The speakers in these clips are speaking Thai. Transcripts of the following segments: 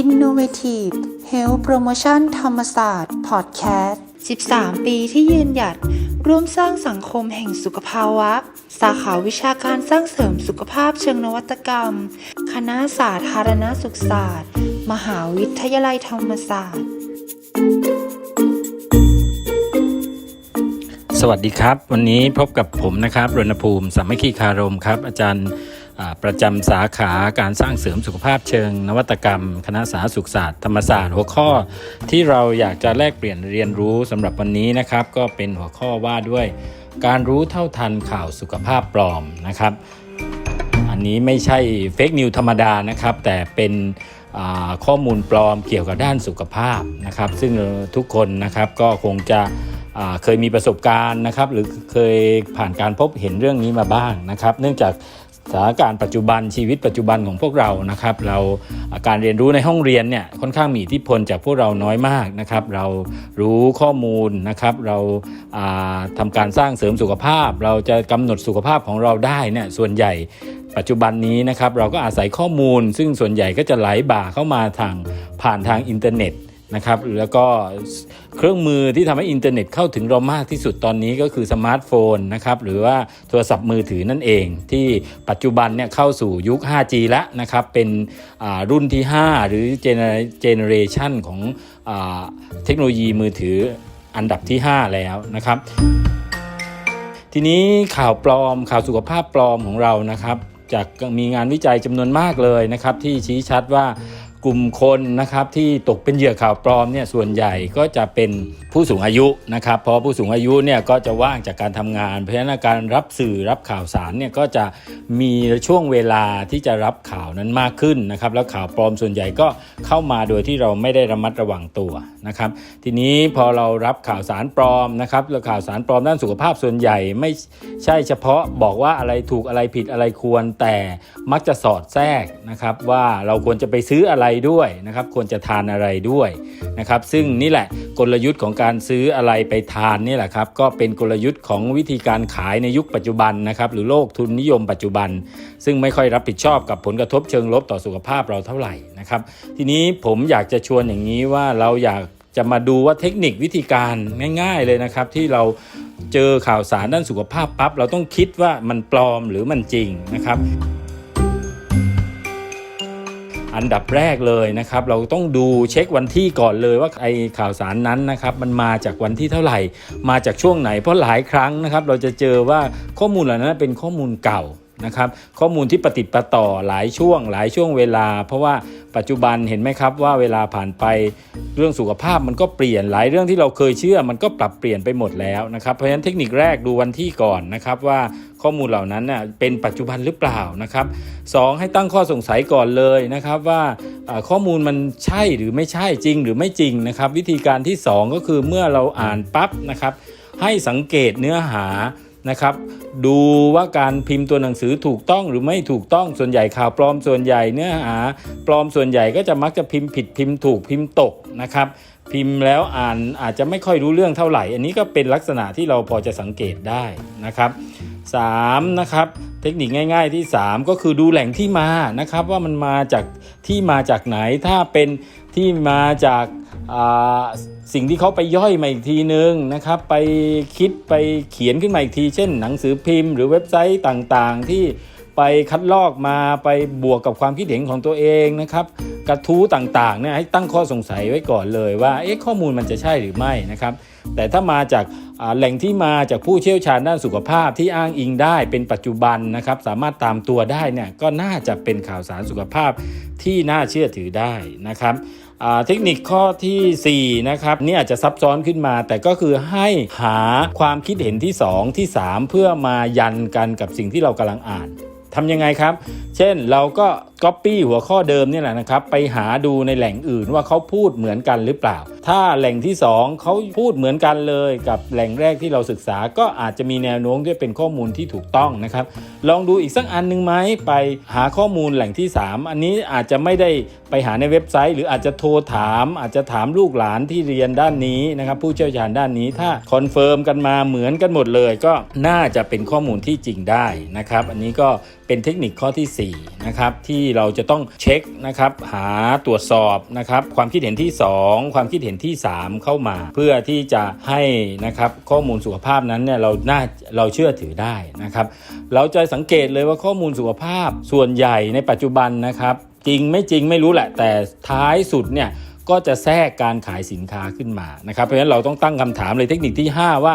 Innovative Health Promotion ธรรมศาสตร์ Podcast 13 ปีที่ยืนหยัด ร่วมสร้างสังคมแห่งสุขภาวะ สาขาวิชาการสร้างเสริมสุขภาพเชิงนวัตกรรม คณะสาธารณสุขศาสตร์ มหาวิทยาลัยธรรมศาสตร์ สวัสดีครับ วันนี้พบกับผมนะครับรณภูมิสามัคคีคารมครับ อาจารย์อ่า ประจำสาขาการสร้างเสริมสุขภาพเชิง นวัตกรรม คณะสาธารณสุขศาสตร์ธรรมศาสตร์หัวข้อ ที่เราอยากจะแลกเปลี่ยนเรียนรู้สำหรับวันนี้นะครับ ก็เป็นหัวข้อว่าด้วย การรู้เท่าทันข่าวสุขภาพปลอมนะครับ อันนี้ไม่ใช่เฟกนิวธรรมดานะครับ แต่เป็นข้อมูลปลอมเกี่ยวกับด้านสุขภาพนะครับ ซึ่งทุกคนนะครับก็คงจะเคยมีประสบการณ์นะครับ หรือเคยผ่านการพบเห็นเรื่องนี้มาบ้างนะครับ เนื่องจาก สถานการณ์ปัจจุบันชีวิตปัจจุบันของพวกเรานะครับ เราการเรียนรู้ในห้องเรียนเนี่ยค่อนข้างมีอิทธิพลจากพวกเราน้อยมากนะครับ เรารู้ข้อมูลนะครับ เราอ่าทำการสร้างเสริมสุขภาพ เราจะกำหนดสุขภาพของเราได้เนี่ยส่วนใหญ่ปัจจุบันนี้นะครับเราก็อาศัยข้อมูล ซึ่งส่วนใหญ่ก็จะไหลบ่าเข้ามาทางผ่านทางอินเทอร์เน็ต นะครับแล้วก็เครื่องมือที่ทำให้อินเทอร์เน็ตเข้าถึงเรามากที่สุดตอนนี้ก็คือสมาร์ทโฟนนะครับหรือว่าโทรศัพท์มือถือนั่นเอง ที่ปัจจุบันเนี่ยเข้าสู่ยุค 5G แล้วนะครับเป็นรุ่นที่ 5 หรือเจเนเรชันของอเทคโนโลยีมือถืออันดับที่ 5 แล้วนะครับ ทีนี้ข่าวปลอมข่าวสุขภาพปลอมของเรานะครับจากมีงานวิจัยจำนวนมากเลยนะครับที่ชี้ชัดว่า กลุ่มคนนะครับที่ตกเป็นเหยื่อข่าวปลอมเนี่ยส่วนใหญ่ก็จะเป็นผู้สูงอายุนะครับเพราะผู้สูงอายุเนี่ยก็จะว่างจากการทำงาน เพราะฉะนั้นการรับสื่อรับข่าวสารเนี่ยก็จะมีช่วงเวลาที่จะรับข่าวนั้นมากขึ้นนะครับแล้วข่าวปลอมส่วนใหญ่ก็เข้ามาโดยที่เราไม่ได้ระมัดระวังตัวนะครับ ทีนี้พอเรารับข่าวสารปลอมนะครับแล้วข่าวสารปลอมด้านสุขภาพส่วนใหญ่ไม่ใช่เฉพาะบอกว่าอะไรถูกอะไรผิดอะไรควร แต่มักจะสอดแทรกนะครับว่าเราควรจะไปซื้ออะไรด้วยนะครับ ควรจะทานอะไรด้วยนะครับ ซึ่งนี่แหละ กลยุทธ์ของการซื้ออะไรไปทานนี่แหละครับ ก็เป็นกลยุทธ์ของวิธีการขายในยุคปัจจุบันนะครับ หรือโลกทุนนิยมปัจจุบัน ซึ่งไม่ค่อยรับผิดชอบกับผลกระทบเชิงลบต่อสุขภาพเราเท่าไหร่นะครับ ทีนี้ผมอยากจะชวนอย่างนี้ว่าเราอยากจะมาดูว่าเทคนิควิธีการง่าย ๆเลยนะครับ ที่เราเจอข่าวสารด้านสุขภาพปั๊บเราต้องคิดว่ามันปลอมหรือมันจริงนะครับ อันดับแรกเลยนะครับเราต้องดูเช็ควันที่ก่อนเลยว่าไอข่าวสารนั้นนะครับมันมาจากวันที่เท่าไหร่ มาจากช่วงไหนเพราะหลายครั้งนะครับเราจะเจอว่าข้อมูลเหล่านั้นเป็นข้อมูลเก่า นะครับข้อมูลที่ปฏิประต่อหลายช่วง หลายช่วงเวลา เพราะว่าปัจจุบันเห็นไหมครับว่าเวลาผ่านไปเรื่องสุขภาพมันก็เปลี่ยนหลายเรื่องที่เราเคยเชื่อมันก็ปรับเปลี่ยนไปหมดแล้วนะครับเพราะฉะนั้นเทคนิคแรกดูวันที่ก่อนนะครับว่าข้อมูลเหล่านั้นน่ะเป็นปัจจุบันหรือเปล่านะครับสองให้ตั้งข้อสงสัยก่อนเลยนะครับว่าอ่าข้อมูลมันใช่หรือไม่ใช่จริง หรือไม่จริงนะครับ วิธีการที่สองก็คือเมื่อเราอ่านปั๊บนะครับให้สังเกตเนื้อหา นะครับ ดูว่าการพิมพ์ตัวหนังสือถูกต้องหรือไม่ถูกต้องส่วนใหญ่ข่าวปลอมส่วนใหญ่เนื้อหาปลอมส่วนใหญ่ก็จะมักจะพิมพ์ผิดพิมพ์ถูกพิมพ์ตกนะครับ พิมพ์แล้วอ่านอาจจะไม่ค่อยรู้เรื่องเท่าไหร่ อันนี้ก็เป็นลักษณะที่เราพอจะสังเกตได้นะครับ3นะครับเทคนิคง่าย ๆที่ 3 ก็คือดูแหล่งที่มานะครับ ว่ามันมาจากที่มาจากไหนถ้าเป็น ที่มาจากสิ่งที่เขาไปย่อยมาอีกทีนึงนะครับ ไปคิดไปเขียนขึ้นมาอีกที เช่น หนังสือพิมพ์ หรือเว็บไซต์ต่างๆ ที่ไปคัดลอกมาไปบวกกับความคิดเห็นของตัวเองนะครับ กระทู้ต่างๆเนี่ยให้ตั้งข้อสงสัยไว้ก่อนเลยว่าเอ๊ะข้อมูลมันจะใช่หรือไม่นะครับ แต่ถ้ามาจากแหล่งที่มาจากผู้เชี่ยวชาญด้านสุขภาพที่อ้างอิงได้เป็นปัจจุบันนะครับ สามารถตามตัวได้เนี่ยก็น่าจะเป็นข่าวสารสุขภาพที่น่าเชื่อถือได้นะครับ เทคนิคข้อทีสี่ 4 นะครับนี่อาจจะซับซ้อนขึ้นมา แต่ก็คือให้หาความคิดเห็นที่ 2 ที่ 3 เพื่อมายันกันกับสิ่งที่เรากำลังอ่านทำยังไงครับ เช่นเราก็ก๊อปปี้หัวข้อเดิมนี่แหละนะครับ ไปหาดูในแหล่งอื่นว่าเขาพูดเหมือนกันหรือเปล่าถ้าแหล่งที่สองเขาพูดเหมือนกันเลยกับแหล่งแรกที่เราศึกษาก็อาจจะมีแนวโน้มที่เป็นข้อมูลที่ถูกต้องนะครับ ลองดูอีกสักอันหนึ่งไหมไปหาข้อมูลแหล่งที่ 3 อันนี้อาจจะไม่ได้ไปหาในเว็บไซต์ หรืออาจจะโทรถาม อาจจะถามลูกหลานที่เรียนด้านนี้นะครับผู้เชี่ยวชาญด้านนี้ถ้าคอนเฟิร์มกันมาเหมือนกันหมดเลย ก็น่าจะเป็นข้อมูลที่จริงได้นะครับ อันนี้ก็เป็นเทคนิคข้อที่4นะครับที่เราจะต้องเช็คนะครับหาตรวจสอบนะครับความคิดเห็นที่ 2 ความคิดเห็นที่ 3 เข้ามา เพื่อที่จะให้นะครับข้อมูลสุขภาพนั้นเนี่ยเราน่าเราเชื่อถือได้นะครับ เราจะสังเกตเลยว่าข้อมูลสุขภาพส่วนใหญ่ในปัจจุบันนะครับ จริงไม่จริงไม่รู้แหละแต่ท้ายสุดเนี่ย ก็จะแทรกการขายสินค้าขึ้นมานะครับ เพราะฉะนั้นเราต้องตั้งคำถามเลยเทคนิคที่ 5 ว่า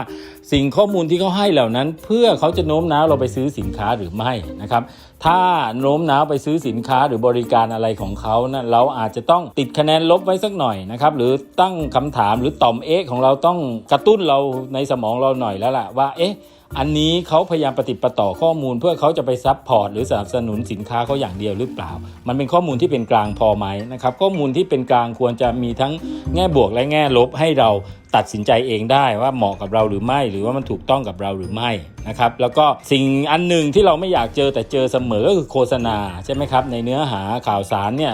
สิ่งข้อมูลที่เขาให้เหล่านั้น เพื่อเขาจะโน้มน้าวเราไปซื้อสินค้าหรือไม่นะครับ ถ้าโน้มน้าวไปซื้อสินค้าหรือบริการอะไรของเขานะเราอาจจะต้องติดคะแนนลบไว้สักหน่อยนะครับหรือตั้งคำถามหรือต่อมเอ๊ะของเราต้องกระตุ้นเราในสมองเราหน่อยแล้วล่ะว่าเอ๊ะอันนี้เขาพยายามปฏิประต่อข้อมูลเพื่อเขาจะไปซับพอร์ตหรือสนับสนุนสินค้าเขาอย่างเดียวหรือเปล่า มันเป็นข้อมูลที่เป็นกลางพอไหมนะครับข้อมูลที่เป็นกลางควรจะมีทั้งแง่บวกและแง่ลบให้เรา ตัดสินใจเองได้ว่าเหมาะกับเราหรือไม่ หรือว่ามันถูกต้องกับเราหรือไม่นะครับแล้วก็สิ่งอันหนึ่งที่เราไม่อยากเจอแต่เจอเสมอก็คือโฆษณาใช่ไหมครับในเนื้อหาข่าวสารเนี่ย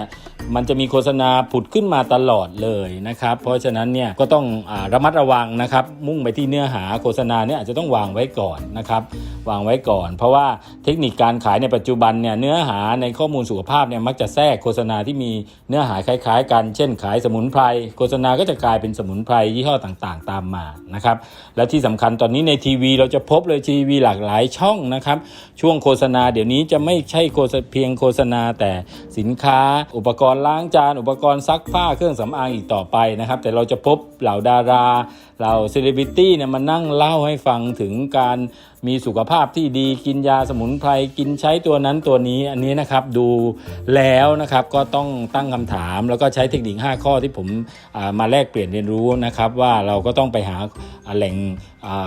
มันจะมีโฆษณาผุดขึ้นมาตลอดเลยนะครับ เพราะฉะนั้นเนี่ยก็ต้องอระมัดระวังนะครับ มุ่งไปที่เนื้อหาโฆษณาเนี่ยอาจจะต้องวางไว้ก่อนนะครับวางไว้ก่อน เพราะว่าเทคนิคการขายในปัจจุบันเนี่ยเนื้อหาในข้อมูลสุขภาพเนี่ยมักจะแทรกโฆษณาที่มีเนื้อหาคล้าย ๆ กันเช่น ขายสมุนไพรโฆษณาก็จะกลายเป็นสมุนไพรยี่ห้อต่างๆ ตามมานะครับและที่สำคัญตอนนี้ในทีวีเราจะพบเลยทีวีหลากหลายช่องนะครับช่วงโฆษณาเดี๋ยวนี้จะไม่ใช่โฆษเพียงโฆษณาแต่สินค้า อุปกรณ์ล้างจาน อุปกรณ์ซักผ้าเครื่องสำอางอีกต่อไปนะครับแต่เราจะพบเหล่าดารา เหล่าเซเลบริตี้เนี่ยมานั่งเล่าให้ฟังถึงการมีสุขภาพที่ดีกินยาสมุนไพรกินใช้ตัวนั้นตัวนี้อันนี้นะครับดูแล้วนะครับก็ต้องตั้งคำถาม แล้วก็ใช้เทคนิค 5 ข้อที่ผมมาแลกเปลี่ยนเรียนรู้นะครับ ว่าเราก็ต้องไปหาแหล่ง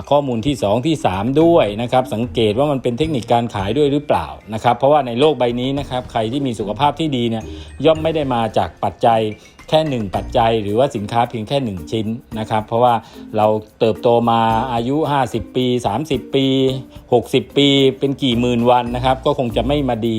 ข้อมูลที่ 2 ที่ 3 ด้วยนะครับ สังเกตว่ามันเป็นเทคนิคการขายด้วยหรือเปล่านะครับ เพราะว่าในโลกใบนี้นะครับใครที่มีสุขภาพที่ดีเนี่ยย่อมไม่ได้มาจากปัจจัย แค่ 1 ปัจจัย หรือว่าสินค้าเพียงแค่ 1 ชิ้นนะครับ เพราะว่าเราเติบโตมาอายุ 50 ปี 30 ปี 60 ปี เป็นกี่หมื่นวันนะครับ ก็คงจะไม่มาดี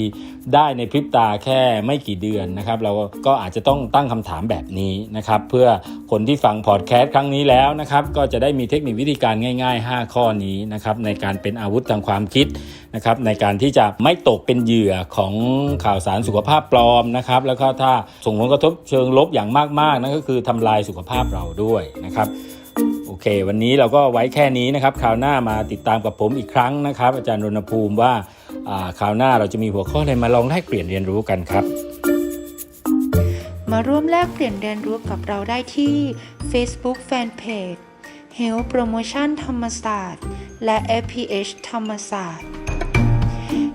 ได้ในพริบตาแค่ไม่กี่เดือนนะครับ เราก็อาจจะต้องตั้งคำถามแบบนี้นะครับ เพื่อคนที่ฟังพอดแคสต์ครั้งนี้แล้วนะครับ ก็จะได้มีเทคนิควิธีการง่าย ๆ 5 ข้อนี้นะครับในการเป็นอาวุธทางความคิดนะครับในการที่จะไม่ตกเป็นเหยื่อของข่าวสารสุขภาพปลอมนะครับ แล้วก็ถ้าส่งผลกระทบเชิงลบอย่างมากๆนั่นก็คือทำลายสุขภาพเราด้วยนะครับโอเค วันนี้เราก็ไว้แค่นี้นะครับ คราวหน้ามาติดตามกับผมอีกครั้งนะครับ อาจารย์รณภูมิว่า คราวหน้าเราจะมีหัวข้ออะไรมาลองแลกเปลี่ยนเรียนรู้กันครับ มาร่วมแลกเปลี่ยนเรียนรู้กับเราได้ที่ Facebook Fanpage Health Promotion ธรรมศาสตร์ และ FPH ธรรมศาสตร์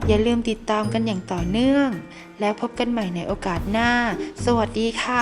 อย่าลืมติดตามกันอย่างต่อเนื่อง แล้วพบกันใหม่ในโอกาสหน้า สวัสดีค่ะ